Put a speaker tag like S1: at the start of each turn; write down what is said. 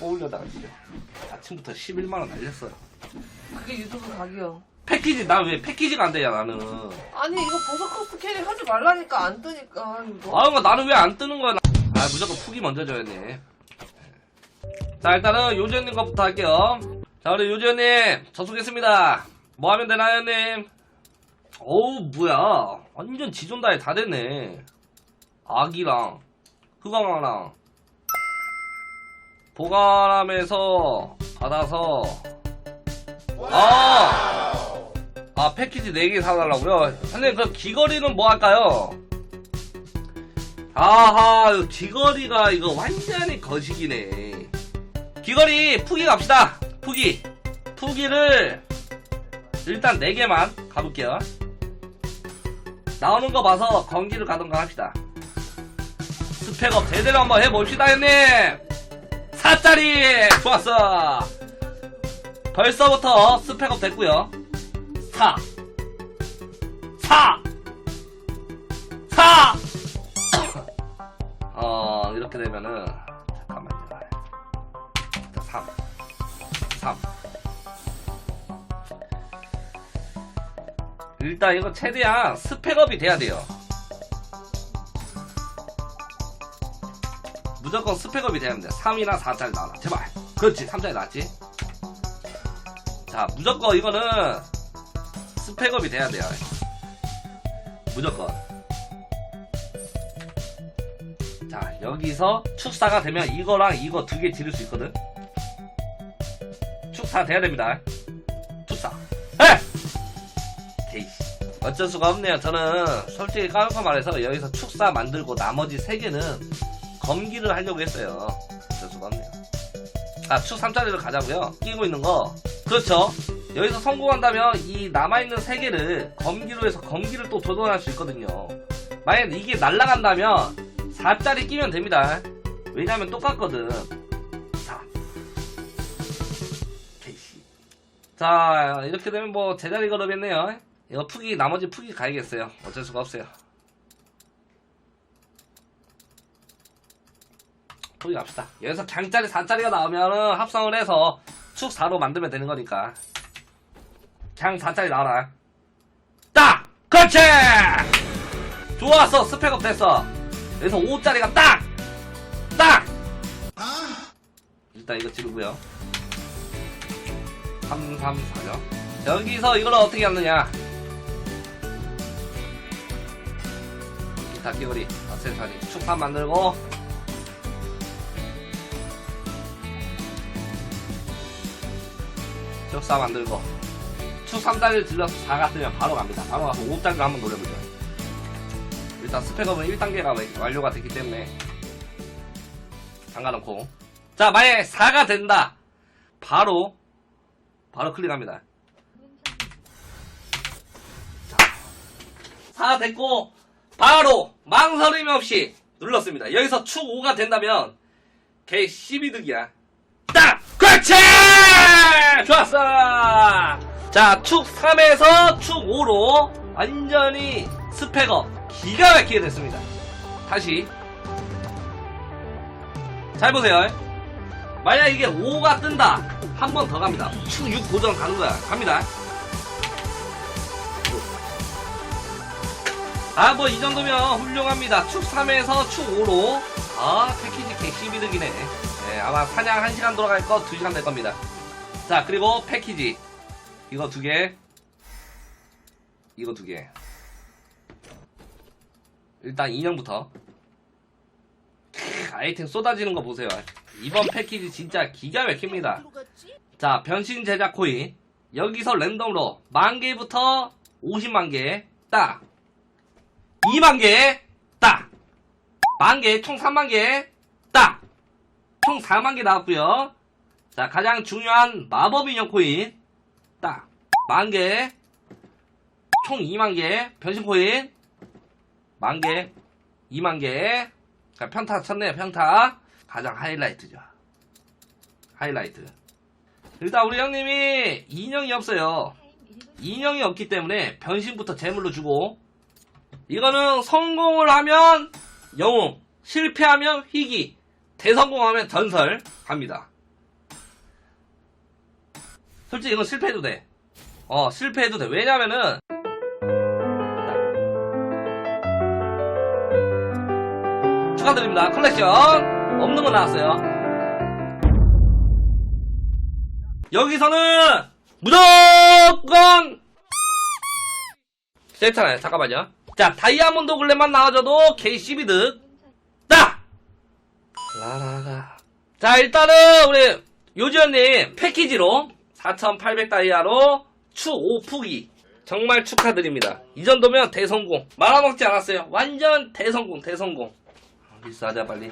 S1: 뽑으려다가 진짜 아침부터 11만원 날렸어요.
S2: 그게 유튜브 각이요.
S1: 패키지, 나 왜 패키지가 안 되냐, 나는.
S2: 아니 이거 버섯 커스트 캐릭 하지 말라니까 안 뜨니까 이거.
S1: 아, 뭐 나는 왜 안 뜨는 거야? 나- 아, 무조건 푸기 먼저 줘야네. 자, 일단은 요지언님 거부터 할게요. 자, 우리 요지언님, 접속했습니다. 뭐 하면 되나요, 형님? 어우, 뭐야. 완전 지존다에 다 됐네. 아기랑, 흑광왕랑, 보관함에서 받아서, 아! 아, 패키지 4개 사달라고요? 형님, 그 귀걸이는 뭐 할까요? 아하, 귀걸이가 이거 완전히 거식이네. 귀걸이 푸기 갑시다. 푸기. 푸기를 일단 4개만 가볼게요. 나오는 거 봐서 건기를 가던가 합시다. 스펙업 제대로 한번 해봅시다, 형님! 4짜리! 좋았어! 벌써부터 스펙업 됐고요 4 4 4 어, 이렇게 되면은, 잠깐만요. 자, 3. 3. 일단 이거 최대한 스펙업이 돼야 돼요. 무조건 스펙업이 돼야 됩니다. 3이나 4짜리 나와라. 제발. 그렇지. 3짜리 나왔지. 자, 무조건 이거는 스펙업이 돼야 돼요. 무조건. 자 여기서 축사가 되면 이거랑 이거 두 개 지를 수 있거든 축사 돼야 됩니다 축사 에! 게이씨 어쩔 수가 없네요 저는 솔직히 까놓고 말해서 여기서 축사 만들고 나머지 세 개는 검기를 하려고 했어요 어쩔 수가 없네요 자축 3짜리를 가자고요 끼고 있는 거 그렇죠 여기서 성공한다면 이 남아있는 세 개를 검기로 해서 검기를 또 조던할 수 있거든요 만약 이게 날라간다면 4짜리 끼면 됩니다. 왜냐면 똑같거든. 4. 개씨. 자, 이렇게 되면 뭐 제자리 걸어겠네요. 이거 푸기, 나머지 푸기 가야겠어요. 어쩔 수가 없어요. 푸기 갑시다. 여기서 강짜리 4짜리가 나오면은 합성을 해서 축 4로 만들면 되는 거니까. 강 4짜리 나와라. 딱! 그렇지! 좋았어. 스펙업 됐어. 그래서 5짜리가 딱! 딱! 일단 이거 지르고요 3, 3, 4죠 여기서 이걸 어떻게 하느냐 기타 끼거리 액세서리 축판 만들고 축사 만들고 축 3짜리를 질러서 4가 뜨면 바로 갑니다. 바로 가서 5짜리를 한번 노려보죠. 일단 스펙업은 1단계가 완료가 됐기 때문에 잠가놓고. 자 만약에 4가 된다. 바로 바로 클릭합니다. 자, 4 됐고 바로 망설임 없이 눌렀습니다. 여기서 축 5가 된다면 개 12득이야 딱! 그렇지! 좋았어! 자, 축 3에서 축 5로 완전히 스펙업 기가 막히게 됐습니다. 다시. 잘 보세요. 만약 이게 5가 뜬다. 한 번 더 갑니다. 축 6 도전 가는 거야. 갑니다. 아, 뭐, 이 정도면 훌륭합니다. 축 3에서 축 5로. 아, 패키지 개 12득이네. 네, 아마 사냥 1시간 돌아갈 거 2시간 될 겁니다. 자, 그리고 패키지. 이거 두 개. 이거 두 개. 일단 인형부터. 크, 아이템 쏟아지는 거 보세요. 이번 패키지 진짜 기가 막힙니다. 자, 변신 제작 코인. 여기서 랜덤으로 만 개부터 50만 개. 딱. 2만 개. 딱. 만 개, 총 3만 개. 딱. 총 4만 개 나왔고요. 자, 가장 중요한 마법 인형 코인. 딱. 만 개. 총 2만 개. 변신 코인. 만 개. 2만 개. 자, 평타 쳤네요, 평타. 가장 하이라이트죠. 하이라이트. 일단 우리 형님이 인형이 없어요. 인형이 없기 때문에 변신부터 제물로 주고 이거는 성공을 하면 영웅 실패하면 희귀 대성공하면 전설 갑니다 솔직히 이건 실패해도 돼. 어, 실패해도 돼. 왜냐면은, 자. 축하드립니다. 컬렉션. 없는 거 나왔어요. 여기서는 무조건 세트나요. 잠깐만요. 자, 다이아몬드 글램만 나와줘도 K12 득. 딱! 라라라. 자, 일단은 우리 요지언님 패키지로 4,800 다이아로 추 5푸기. 정말 축하드립니다. 이 정도면 대성공. 말아먹지 않았어요. 완전 대성공, 대성공. 리스하자, 빨리.